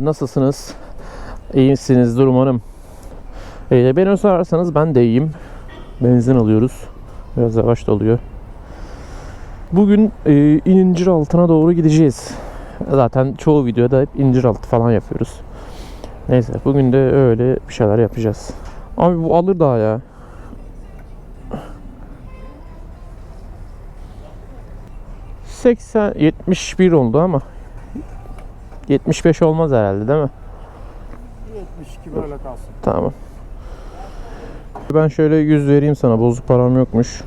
Nasılsınız? İyi misinizdir umarım. Ee, beni sorarsanız ben de iyiyim. Benzin alıyoruz. Biraz yavaş da oluyor. Bugün e, incir altına doğru gideceğiz. Zaten çoğu videoda hep incir altı falan yapıyoruz. Neyse bugün de öyle bir şeyler yapacağız. Abi bu alır daha ya. ...80, 71 oldu ama... ...75 olmaz herhalde değil mi? 72 böyle kalsın. Tamam. Ben şöyle 100 vereyim sana. Bozuk param yokmuş.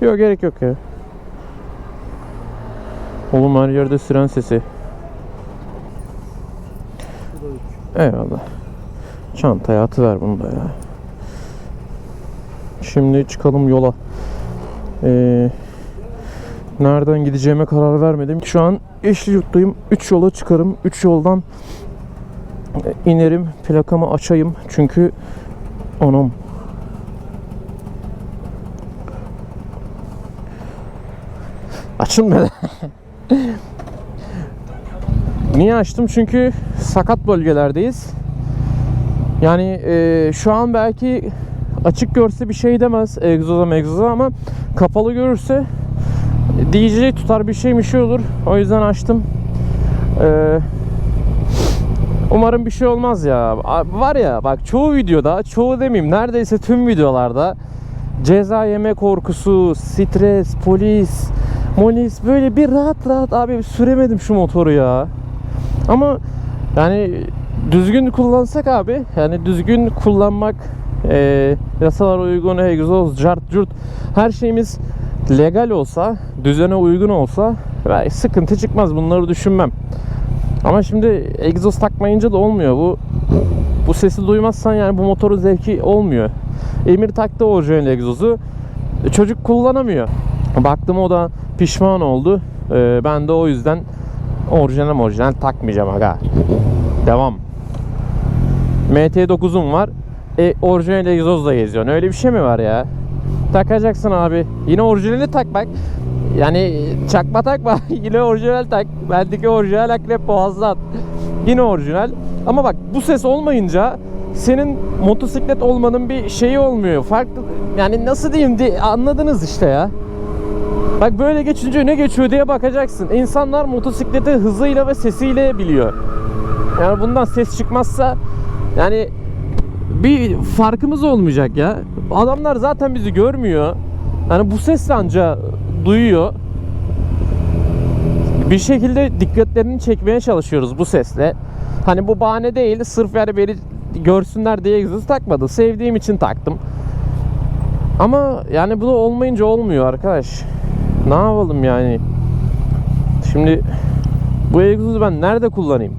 Yok gerek yok ya. Oğlum her yerde siren sesi. Bu da 3. Eyvallah. Çantaya atıver bunu da ya. Şimdi çıkalım yola. Ee, nereden gideceğime karar vermedim. Şu an Yeşilyurt'tayım. 3 yola çıkarım. 3 yoldan inerim. Plakamı açayım. Çünkü anam. Açılmadı. Niye açtım? Çünkü sakat bölgelerdeyiz. Yani e, şu an belki açık görse bir şey demez egzoza megzoza ama kapalı görürse DJ tutar bir şey bir şey olur. O yüzden açtım. E, umarım bir şey olmaz ya. Var ya bak çoğu videoda, çoğu demeyeyim neredeyse tüm videolarda ceza yeme korkusu, stres, polis, molis böyle bir rahat rahat abi süremedim şu motoru ya. Ama yani düzgün kullansak abi yani düzgün kullanmak e, yasalara uygun egzoz, cart, curt her şeyimiz legal olsa, düzene uygun olsa sıkıntı çıkmaz bunları düşünmem. Ama şimdi egzoz takmayınca da olmuyor bu. Bu sesi duymazsan yani bu motorun zevki olmuyor. Emir taktı orijinal egzozu. Çocuk kullanamıyor. Baktım o da pişman oldu. E, ben de o yüzden orijinal orijinal takmayacağım aga. Devam. MT9'um var. E orijinal egzozla geziyorsun. Öyle bir şey mi var ya? Takacaksın abi. Yine orijinali tak bak. Yani çakma takma. Yine orijinal tak. Bendeki orijinal akrep boğazdan. Yine orijinal. Ama bak bu ses olmayınca senin motosiklet olmanın bir şeyi olmuyor. Farklı yani nasıl diyeyim di- anladınız işte ya. Bak böyle geçince ne geçiyor diye bakacaksın. İnsanlar motosikleti hızıyla ve sesiyle biliyor. Yani bundan ses çıkmazsa yani bir farkımız olmayacak ya. Adamlar zaten bizi görmüyor. Yani bu sesle anca duyuyor. Bir şekilde dikkatlerini çekmeye çalışıyoruz bu sesle. Hani bu bahane değil. Sırf yani beni görsünler diye egzoz takmadı. Sevdiğim için taktım. Ama yani bu olmayınca olmuyor arkadaş. Ne yapalım yani? Şimdi bu egzozu ben nerede kullanayım?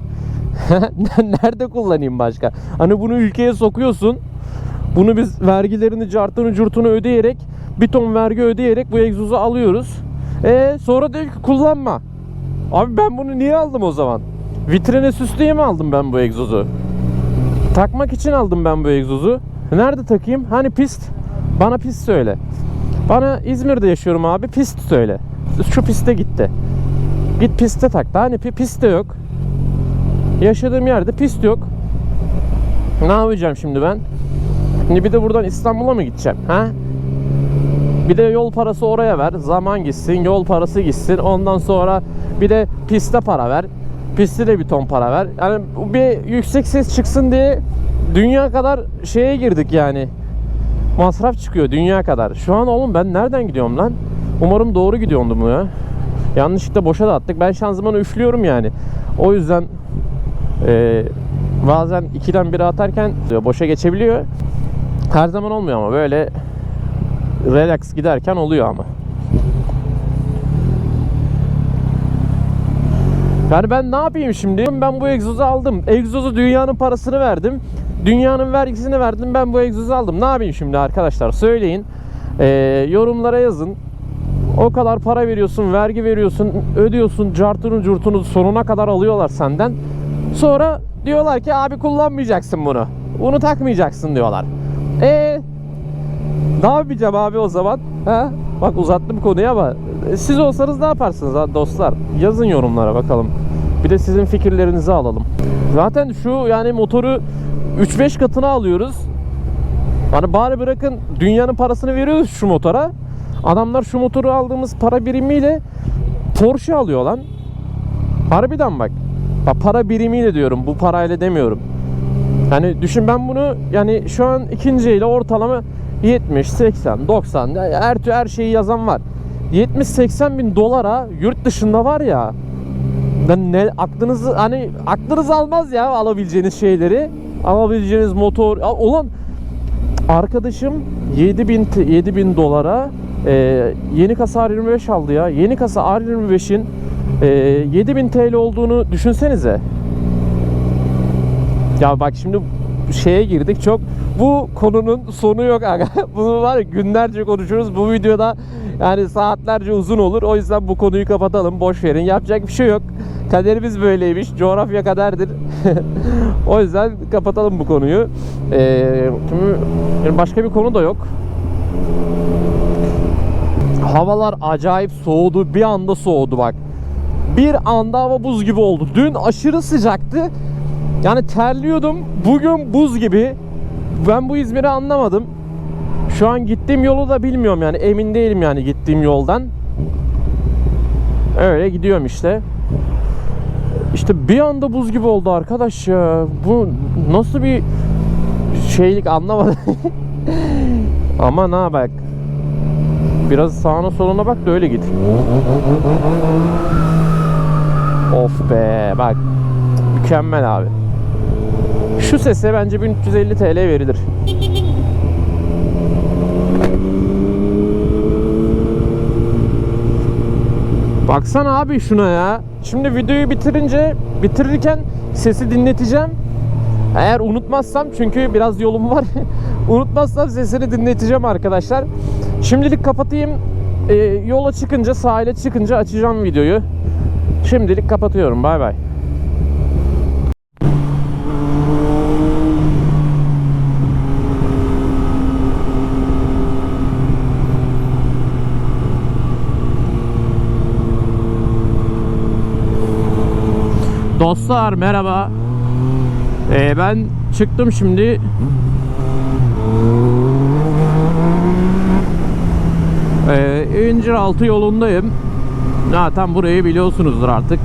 nerede kullanayım başka? Hani bunu ülkeye sokuyorsun. Bunu biz vergilerini, cartını, curtunu ödeyerek bir ton vergi ödeyerek bu egzozu alıyoruz. E sonra diyor ki kullanma. Abi ben bunu niye aldım o zaman? Vitrine süsleye mi aldım ben bu egzozu? Takmak için aldım ben bu egzozu. Nerede takayım? Hani pist? Bana pist söyle. Bana İzmir'de yaşıyorum abi pist söyle. Şu piste gitti. Git piste tak. Hani pi- pist de yok. Yaşadığım yerde pist yok. Ne yapacağım şimdi ben? Şimdi bir de buradan İstanbul'a mı gideceğim? Ha? Bir de yol parası oraya ver. Zaman gitsin, yol parası gitsin. Ondan sonra bir de piste para ver. Piste de bir ton para ver. Yani bir yüksek ses çıksın diye dünya kadar şeye girdik yani. Masraf çıkıyor dünya kadar. Şu an oğlum ben nereden gidiyorum lan? Umarım doğru gidiyordum ya. Yanlışlıkla boşa da attık. Ben şanzımanı üflüyorum yani. O yüzden e, bazen ikiden biri atarken boşa geçebiliyor. Her zaman olmuyor ama böyle relax giderken oluyor ama. Yani ben ne yapayım şimdi? Ben bu egzozu aldım. Egzozu dünyanın parasını verdim. Dünyanın vergisini verdim. Ben bu egzozu aldım. Ne yapayım şimdi arkadaşlar? Söyleyin. Ee, yorumlara yazın. O kadar para veriyorsun, vergi veriyorsun, ödüyorsun, cartını curtunu sonuna kadar alıyorlar senden. Sonra diyorlar ki abi kullanmayacaksın bunu. Bunu takmayacaksın diyorlar. E ne yapacağım abi o zaman? Ha? Bak uzattım konuyu ama siz olsanız ne yaparsınız ha dostlar? Yazın yorumlara bakalım. Bir de sizin fikirlerinizi alalım. Zaten şu yani motoru 3-5 katına alıyoruz. Hani bari bırakın dünyanın parasını veriyoruz şu motora. Adamlar şu motoru aldığımız para birimiyle Porsche alıyor lan. Harbiden bak. Bak para birimiyle diyorum. Bu parayla demiyorum. Yani düşün ben bunu yani şu an ikinci ile ortalama 70, 80, 90 ya her her şeyi yazan var. 70-80 bin dolara yurt dışında var ya ben ne aklınızı hani aklınız almaz ya alabileceğiniz şeyleri. Alabileceğiniz motor olan arkadaşım 7000 t- 7000 dolara e, yeni kasa R25 aldı ya. Yeni kasa R25'in e, 7000 TL olduğunu düşünsenize ya bak şimdi şeye girdik çok. Bu konunun sonu yok aga. Bunu var ya günlerce konuşuruz. Bu videoda yani saatlerce uzun olur. O yüzden bu konuyu kapatalım. Boş verin. Yapacak bir şey yok. Kaderimiz böyleymiş. Coğrafya kaderdir. o yüzden kapatalım bu konuyu. Ee, başka bir konu da yok. Havalar acayip soğudu. Bir anda soğudu bak. Bir anda hava buz gibi oldu. Dün aşırı sıcaktı. Yani terliyordum. Bugün buz gibi. Ben bu İzmir'i anlamadım. Şu an gittiğim yolu da bilmiyorum yani. Emin değilim yani gittiğim yoldan. Öyle gidiyorum işte. İşte bir anda buz gibi oldu arkadaş ya. Bu nasıl bir şeylik anlamadım. Ama ne bak. Biraz sağına soluna bak da öyle git. Of be bak. Mükemmel abi. Şu sese bence 1350 TL verilir. Baksana abi şuna ya. Şimdi videoyu bitirince bitirirken sesi dinleteceğim. Eğer unutmazsam çünkü biraz yolum var. unutmazsam sesini dinleteceğim arkadaşlar. Şimdilik kapatayım. Ee, yola çıkınca sahile çıkınca açacağım videoyu. Şimdilik kapatıyorum. Bay bay. Dostlar merhaba. Ee, ben çıktım şimdi. Ee, İnciraltı yolundayım. Zaten burayı biliyorsunuzdur artık.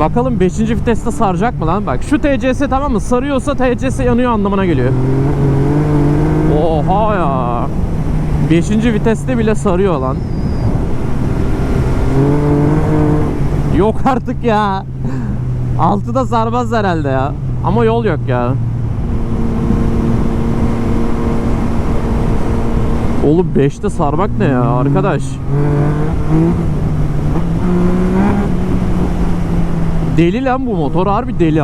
Bakalım 5. viteste saracak mı lan? Bak şu TCS tamam mı? Sarıyorsa TCS yanıyor anlamına geliyor. Oha ya. 5. viteste bile sarıyor lan. Yok artık ya. Altıda sarmaz herhalde ya. Ama yol yok ya. Oğlum 5'te sarmak ne ya arkadaş? Deli lan bu motor harbi deli.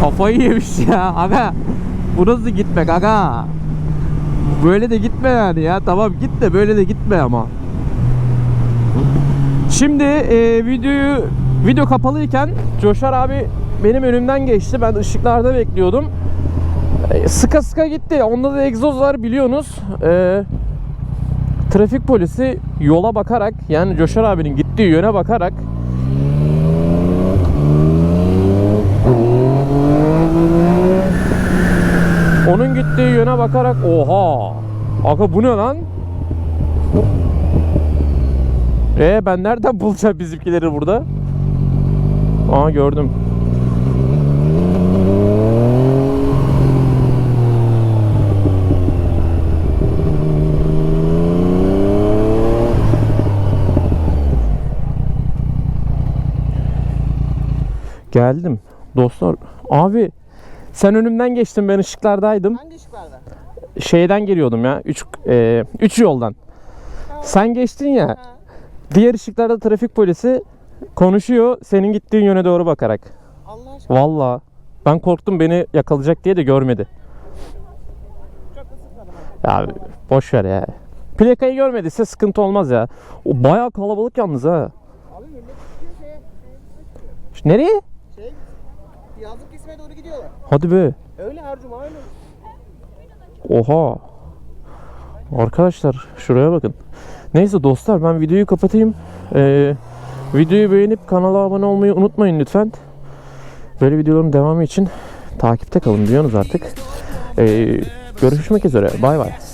Kafayı yemiş ya aga. Bu nasıl gitmek aga? Böyle de gitme yani ya. Tamam git de böyle de gitme ama. Şimdi e, videoyu video kapalıyken Coşar abi benim önümden geçti. Ben ışıklarda bekliyordum. E, sıka sıka gitti. Onda da egzoz var biliyorsunuz. E, trafik polisi yola bakarak yani Coşar abinin gittiği yöne bakarak Onun gittiği yöne bakarak oha. Aga bu ne lan? E ben nereden bulacağım bizimkileri burada? Aa gördüm. Geldim. Dostlar abi sen önümden geçtin ben ışıklardaydım. Hangi ışıklarda? Şeyden geliyordum ya. 3 3 yoldan. Sen geçtin ya. Diğer ışıklarda trafik polisi konuşuyor senin gittiğin yöne doğru bakarak. Allah aşkına Valla ben korktum beni yakalayacak diye de görmedi. Ya boş ver ya. Plakayı görmediyse sıkıntı olmaz ya. O bayağı kalabalık yalnız ha. Abi millet gidiyor şeye. Nereye? Şey, yazlık kesime doğru gidiyorlar. Hadi be. Öyle her cuma öyle. Oha. Arkadaşlar şuraya bakın. Neyse dostlar ben videoyu kapatayım. Ee, videoyu beğenip kanala abone olmayı unutmayın lütfen. Böyle videoların devamı için takipte kalın diyorsunuz artık. Ee, görüşmek üzere. Bay bay.